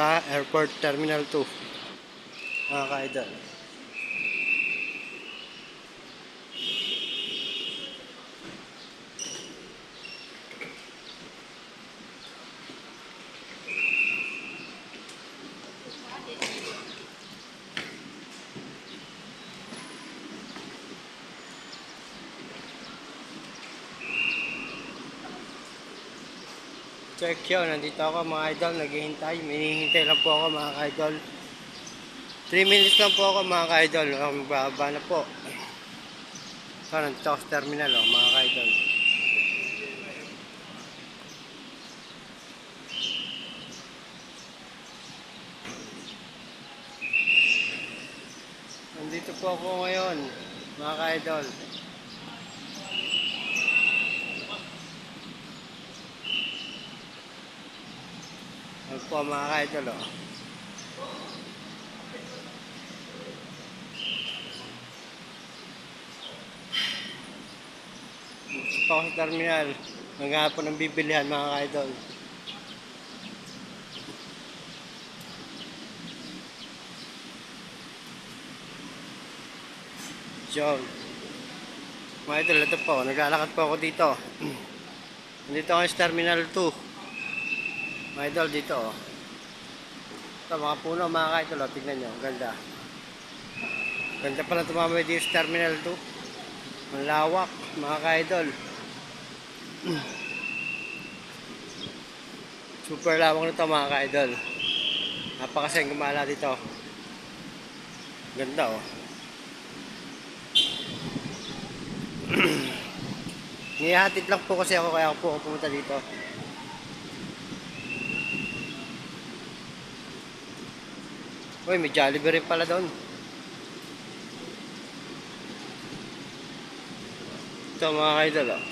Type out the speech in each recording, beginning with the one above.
Sa Airport Terminal 2. Mga ka-idol. Check yun, nandito ako mga idol, naghihintay. Minihintay lang po ako mga idol. 3 minutes lang po ako mga idol. Ang baba na po. So, nandito ako sa terminal oh, mga idol. Nandito po ako ngayon, mga idol. Yan po mga ka-idol oh. Ako sa terminal. Naghahanap po ng bibilihan mga ka-idol. John. Mga idol, ito po. Naglalakad po ako dito. Nandito ako sa Terminal 2. Mga idol dito oh. Ito mga puno mga ka-idol oh. Tignan nyo, ganda. Ganda pala tumamay dito sa Terminal 2. Ang lawak mga ka-idol. Super lawak nito mga ka-idol. Napakasayang gumala dito. Ganda oh. Nihatid lang po kasi ako kaya ako po pumunta dito. Uy, may Jollibee rin pala doon. Ito mga kaidol oh.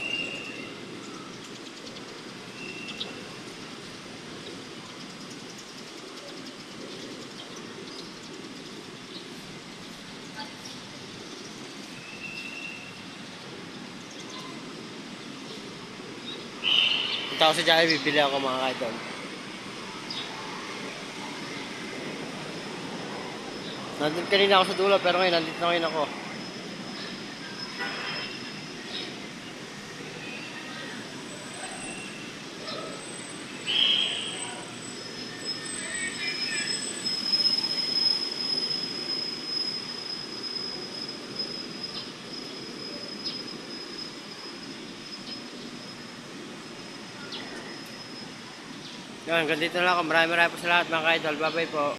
Punta ako sa Jollibee, bibili ako mga kaidol. Nandun kanina ako sa dulo pero ngayon nandito na ngayon ako. Yan, hanggang dito na lang ako. Maraming maraming po sa lahat mga ka-idol. Bye-bye po.